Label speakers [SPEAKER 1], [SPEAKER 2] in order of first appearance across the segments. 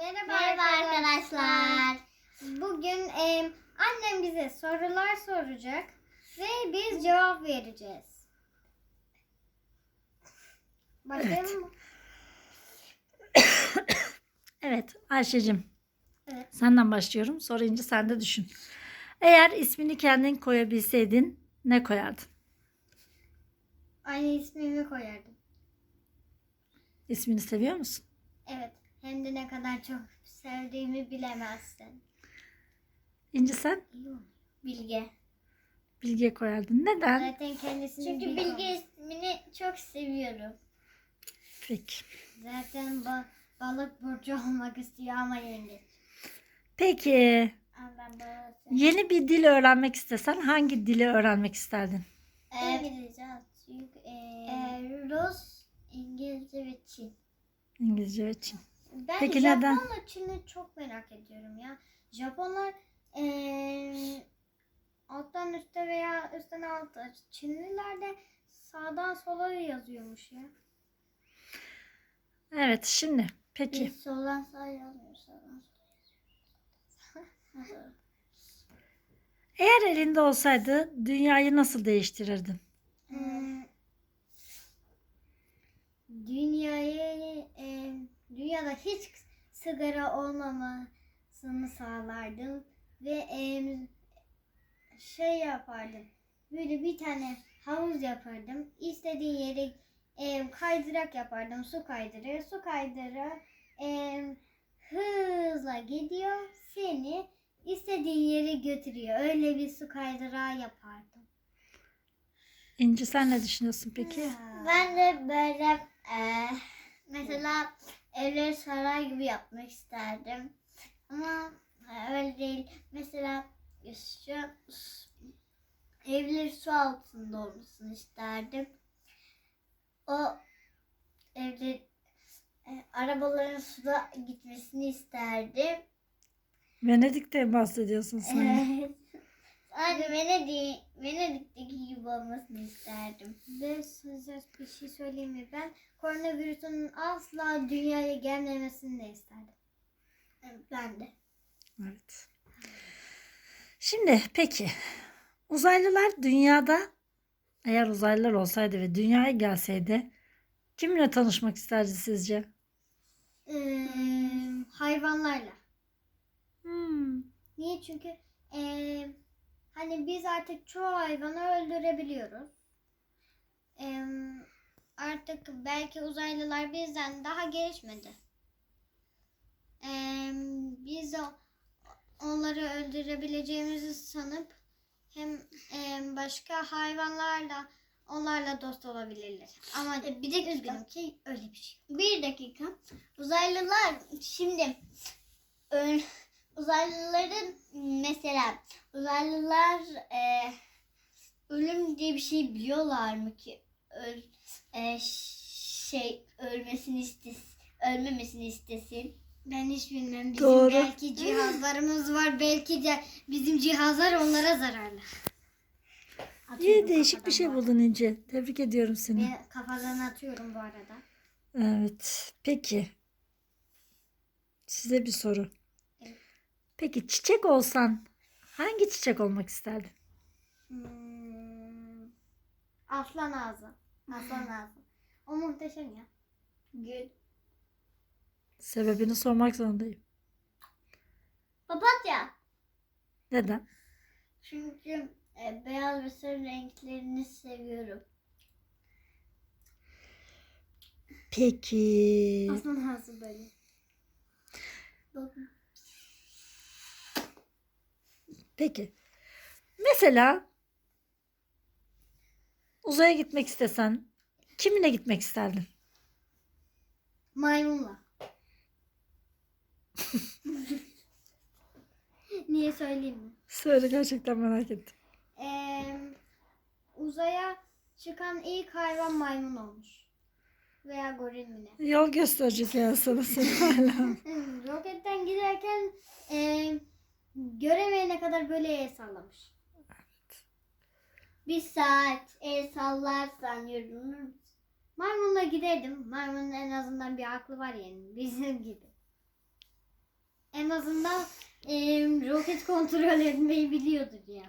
[SPEAKER 1] Merhaba,
[SPEAKER 2] Merhaba arkadaşlar.
[SPEAKER 1] Bugün em, annem bize sorular soracak ve biz cevap vereceğiz. Başlayalım mı?
[SPEAKER 3] Evet Ayşe'cim.
[SPEAKER 1] Evet.
[SPEAKER 3] Senden başlıyorum. Sorunca sen de düşün. Eğer ismini kendin koyabilseydin ne koyardın?
[SPEAKER 1] Aynı ismimi koyardım.
[SPEAKER 3] İsmini seviyor musun?
[SPEAKER 1] Evet. Hem de ne kadar çok sevdiğimi bilemezsin.
[SPEAKER 3] İnci sen
[SPEAKER 1] Bilge.
[SPEAKER 3] Bilge koyardın. Neden?
[SPEAKER 1] Zaten kendisini
[SPEAKER 2] Çünkü. Bilge ismini çok seviyorum.
[SPEAKER 3] Peki.
[SPEAKER 1] Zaten ba- balık burcu olmak istiyor ama yengeç.
[SPEAKER 3] Peki. Yeni bir dil öğrenmek istesen hangi dili öğrenmek isterdin?
[SPEAKER 2] İngilizce, Türk, e, Rus, İngilizce ve Çin.
[SPEAKER 3] İngilizce ve Çin.
[SPEAKER 1] Ben
[SPEAKER 3] Peki
[SPEAKER 1] Japonla
[SPEAKER 3] neden?
[SPEAKER 1] Çin'i çok merak ediyorum ya. Japonlar eee, alttan üste veya üstten alta. Çinliler de sağdan sola yazıyormuş ya.
[SPEAKER 3] Evet şimdi. Peki.
[SPEAKER 2] Biz soldan sağ yazmıyoruz. Sağdan sola yazıyoruz.
[SPEAKER 3] Eğer elinde olsaydı dünyayı nasıl değiştirirdin?
[SPEAKER 1] Hmm, dünyayı eee, dünyada hiç sigara olmamasını sağlardım ve eee, şey yapardım. Böyle bir tane havuz yapardım. İstediğin yere eee, kaydırak yapardım. Su kaydırı. Su kaydırı eee, hızla gidiyor. Seni istediğin yere götürüyor. Öyle bir su kaydırağı yapardım.
[SPEAKER 3] İnci sen ne düşünüyorsun peki?
[SPEAKER 2] Ben de böyle e, mesela evleri saray gibi yapmak isterdim. Ama öyle değil. Mesela şu evleri su altında olmasını isterdim. O evleri e, arabaların suda gitmesini isterdim.
[SPEAKER 3] Venedik'te bahsediyorsun sen.
[SPEAKER 2] Evet. Aynı Venedik, Venedik'teki gibi olmasını isterdim.
[SPEAKER 1] Ve size bir şey söyleyeyim mi? Ben koronavirüsünün asla dünyaya gelmemesini de isterdim.
[SPEAKER 2] Ben de.
[SPEAKER 3] Evet. Şimdi peki uzaylılar dünyada eğer uzaylılar olsaydı ve dünyaya gelseydi kimle tanışmak isterdi sizce?
[SPEAKER 1] Ee, hayvanlarla.
[SPEAKER 3] Hmm.
[SPEAKER 1] Niye? Çünkü ee, hani biz artık çoğu hayvanı öldürebiliyoruz. Ee, artık belki uzaylılar bizden daha gelişmedi. Ee, biz o, onları öldürebileceğimizi sanıp hem ee, başka hayvanlarla onlarla dost olabilirler. Ama
[SPEAKER 2] E, bir dakika.
[SPEAKER 1] üzgünüm ki öyle bir şey.
[SPEAKER 2] Bir dakika. Uzaylılar şimdi ö- uzaylıların mesela uzaylılar e, ölüm diye bir şey biliyorlar mı ki öl, e, şey ölmesini istesin ölmemesini istesin.
[SPEAKER 1] Ben hiç bilmem. Bizim
[SPEAKER 3] Doğru.
[SPEAKER 1] belki cihazlarımız var. Belki de bizim cihazlar onlara zararlı.
[SPEAKER 3] İyi
[SPEAKER 1] Atıyorum
[SPEAKER 3] değişik bir şey
[SPEAKER 1] bu
[SPEAKER 3] buldun İnci. Tebrik ediyorum seni.
[SPEAKER 1] Ben kafadan atıyorum bu arada.
[SPEAKER 3] Evet. Peki. Size bir soru. Peki çiçek olsan hangi çiçek olmak isterdin?
[SPEAKER 1] Hmm, aslan ağzı. Aslan ağzı. O muhteşem ya.
[SPEAKER 2] Gül.
[SPEAKER 3] Sebebini sormak zorundayım.
[SPEAKER 2] Papatya.
[SPEAKER 3] Neden?
[SPEAKER 2] Çünkü e, beyaz ve sarı renklerini seviyorum.
[SPEAKER 3] Peki.
[SPEAKER 1] Aslan ağzı böyle.
[SPEAKER 2] Bakın.
[SPEAKER 3] Peki. Mesela uzaya gitmek istesen kiminle gitmek isterdin?
[SPEAKER 1] Maymunla. Niye söyleyeyim mi?
[SPEAKER 3] Söyle gerçekten merak ettim.
[SPEAKER 1] Ee, uzaya çıkan ilk hayvan maymun olmuş. Veya goril mi ne?
[SPEAKER 3] Yol gösterecek yani sana seni hala.
[SPEAKER 1] Roketten giderken e, göremeyene kadar böyle el sallamış.
[SPEAKER 2] Bir saat el sallarsan yürünür.
[SPEAKER 1] Maymunla giderdim. Maymunun en azından bir aklı var yani. Bizim gibi. En azından em, roket kontrol etmeyi biliyordur ya.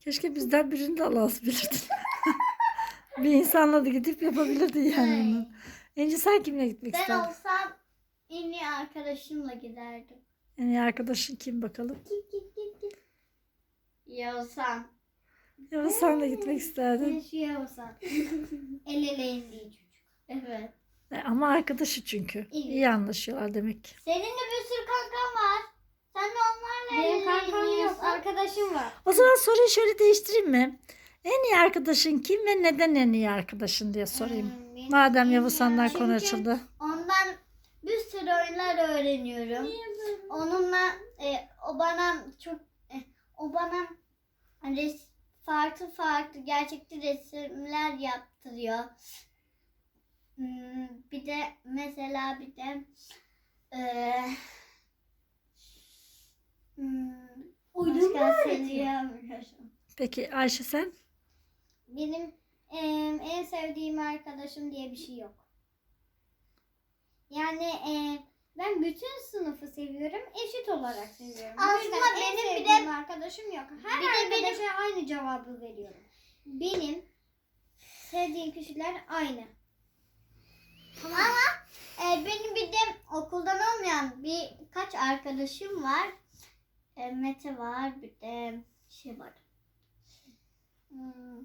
[SPEAKER 3] Keşke bizden birini de alabilirdin. bir insanla da gidip yapabilirdin yani bunu. İnci sen kimle gitmek
[SPEAKER 2] Ben
[SPEAKER 3] isterdin?
[SPEAKER 2] olsam en iyi arkadaşımla giderdim.
[SPEAKER 3] En iyi arkadaşın kim bakalım?
[SPEAKER 2] Yolsam.
[SPEAKER 3] Ya sen de gitmek isterdin.
[SPEAKER 1] Keşke olsa. El ele indiği çocuk.
[SPEAKER 2] Evet.
[SPEAKER 3] E, Ama arkadaşı çünkü. İyi anlaşıyorlar demek ki.
[SPEAKER 2] Senin de bir sürü kankan var. Sen de onlarla
[SPEAKER 1] Benim
[SPEAKER 2] el ele
[SPEAKER 1] kankam yok. Arkadaşım var.
[SPEAKER 3] O zaman soruyu şöyle değiştireyim mi? En iyi arkadaşın kim ve neden en iyi arkadaşın diye sorayım.
[SPEAKER 1] Hmm, benim
[SPEAKER 3] Madem
[SPEAKER 1] en
[SPEAKER 3] Yavuz
[SPEAKER 1] iyi
[SPEAKER 3] senden
[SPEAKER 1] arkadaşım-
[SPEAKER 3] konu açıldı.
[SPEAKER 2] Ondan bir sürü oyunlar öğreniyorum. Onunla e, o bana çok e, o bana res, farklı farklı gerçekçi resimler yaptırıyor. Hmm, bir de mesela bir de e, hmm, başka söyleyemiyorum.
[SPEAKER 3] Peki Ayşe sen?
[SPEAKER 1] Benim em, en sevdiğim arkadaşım diye bir şey yok. Yani em, ben bütün sınıfı seviyorum, eşit olarak seviyorum.
[SPEAKER 2] Aslında benim bir de-
[SPEAKER 1] arkadaşım yok. Her
[SPEAKER 2] bir de benim-
[SPEAKER 1] arkadaşa aynı cevabı veriyorum. Benim sevdiğim kişiler aynı.
[SPEAKER 2] Ama e, benim bir de okuldan olmayan birkaç arkadaşım var. E, Mete var bir de şey var. Hmm.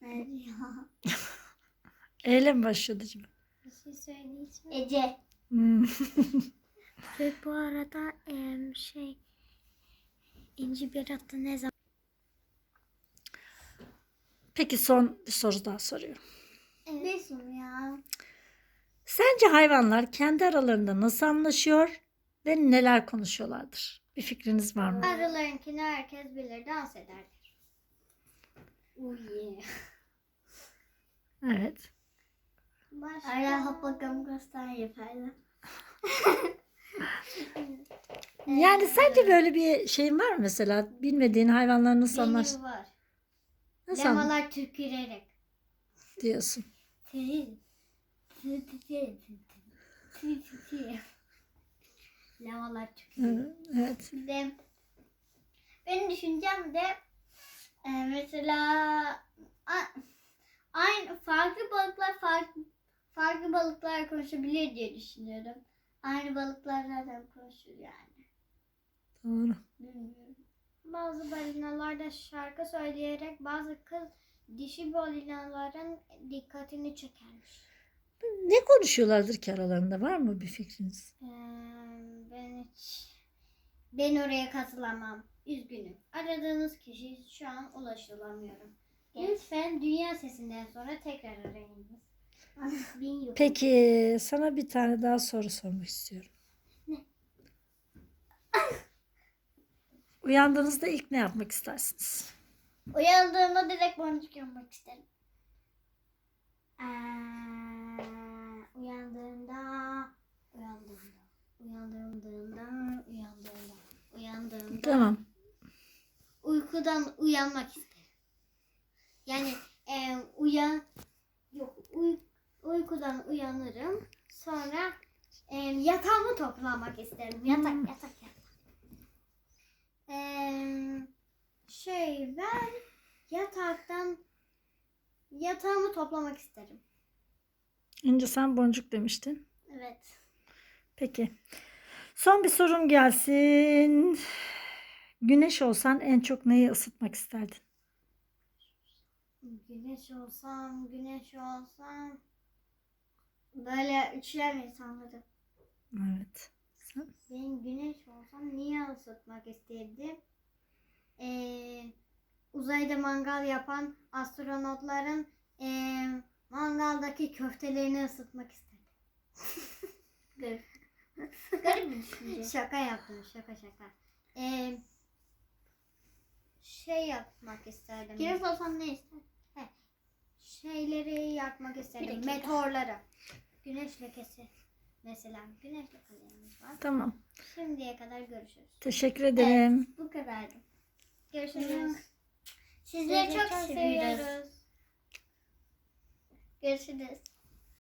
[SPEAKER 3] Eyle mi başlıyordu acaba?
[SPEAKER 1] Bir şey söyleyeceğim.
[SPEAKER 2] Ece.
[SPEAKER 3] Hmm.
[SPEAKER 1] Ve bu arada em, şey İnci Berat'ı ne zaman
[SPEAKER 3] Peki son bir soru daha soruyorum.
[SPEAKER 2] Besim ya.
[SPEAKER 3] Sence hayvanlar kendi aralarında nasıl anlaşıyor ve neler konuşuyorlardır? Bir fikriniz var mı?
[SPEAKER 1] Aralarınkini herkes bilir, dans ederler. Oh yeah.
[SPEAKER 3] Evet.
[SPEAKER 1] Başka...
[SPEAKER 2] Ara hop bakalım göster yaparlar.
[SPEAKER 3] Yani sence böyle bir şeyin var mı mesela? Bilmediğin hayvanlar nasıl anlaş
[SPEAKER 1] Benim var.
[SPEAKER 3] nasıl anlaş
[SPEAKER 1] Lemalar tükürerek.
[SPEAKER 3] diyorsun?
[SPEAKER 1] Lemalar tükürerek.
[SPEAKER 3] Evet.
[SPEAKER 2] Bir de benim düşüncem de e, mesela aynı farklı balıklar farklı farklı balıklar konuşabilir diye düşünüyorum. Aynı balıklar zaten konuşur yani.
[SPEAKER 3] Doğru.
[SPEAKER 2] Bilmiyorum.
[SPEAKER 1] Bazı balinalar da şarkı söyleyerek bazı kız dişi balinaların dikkatini çekermiş.
[SPEAKER 3] Ne konuşuyorlardır ki aralarında? Var mı bir fikriniz?
[SPEAKER 1] Ee, ben hiç ben oraya katılamam. Üzgünüm. Aradığınız kişi şu an ulaşılamıyorum. Lütfen dünya sesinden sonra tekrar arayınız. Bin.
[SPEAKER 3] Peki sana bir tane daha soru sormak istiyorum. Uyandığınızda ilk ne yapmak istersiniz?
[SPEAKER 2] Uyandığımda direkt boncuk yapmak isterim.
[SPEAKER 1] Ee, uyandığımda, uyandığımda, uyandığımda, uyandığımda, uyandığımda,
[SPEAKER 3] Tamam.
[SPEAKER 1] Uykudan uyanmak isterim. Yani e, uyan, yok uy, uykudan uyanırım. Sonra e, yatağımı toplamak isterim. Yatak,
[SPEAKER 3] Hmm.
[SPEAKER 1] yatak, yatak. Ee, şey ben yataktan yatağımı toplamak isterim.
[SPEAKER 3] İnce sen boncuk demiştin.
[SPEAKER 2] Evet.
[SPEAKER 3] Peki. Son bir sorum gelsin. Güneş olsan en çok neyi ısıtmak isterdin?
[SPEAKER 1] Güneş olsam, güneş olsam böyle üçlem insanları.
[SPEAKER 3] Evet. Sen?
[SPEAKER 1] Ben güneş olsam niye ısıtmak isterdim? Ee, uzayda mangal yapan astronotların ee, mangaldaki köftelerini ısıtmak isterdim.
[SPEAKER 2] Garip. Garip bir düşünce.
[SPEAKER 1] Şaka yaptım, şaka şaka. Ee, şey yapmak isterdim.
[SPEAKER 2] Güneş olsan ne ister?
[SPEAKER 1] şeyleri yakmak
[SPEAKER 2] Bir
[SPEAKER 1] isterim.
[SPEAKER 2] dakika.
[SPEAKER 1] Meteorları. Güneş lekesi. Mesela güneş lekelerimiz var.
[SPEAKER 3] Tamam.
[SPEAKER 1] Şimdiye kadar görüşürüz.
[SPEAKER 3] Teşekkür ederim.
[SPEAKER 2] Bu kadardı.
[SPEAKER 1] Görüşürüz.
[SPEAKER 2] Sizleri çok seviyoruz.
[SPEAKER 1] seviyoruz.
[SPEAKER 2] Görüşürüz.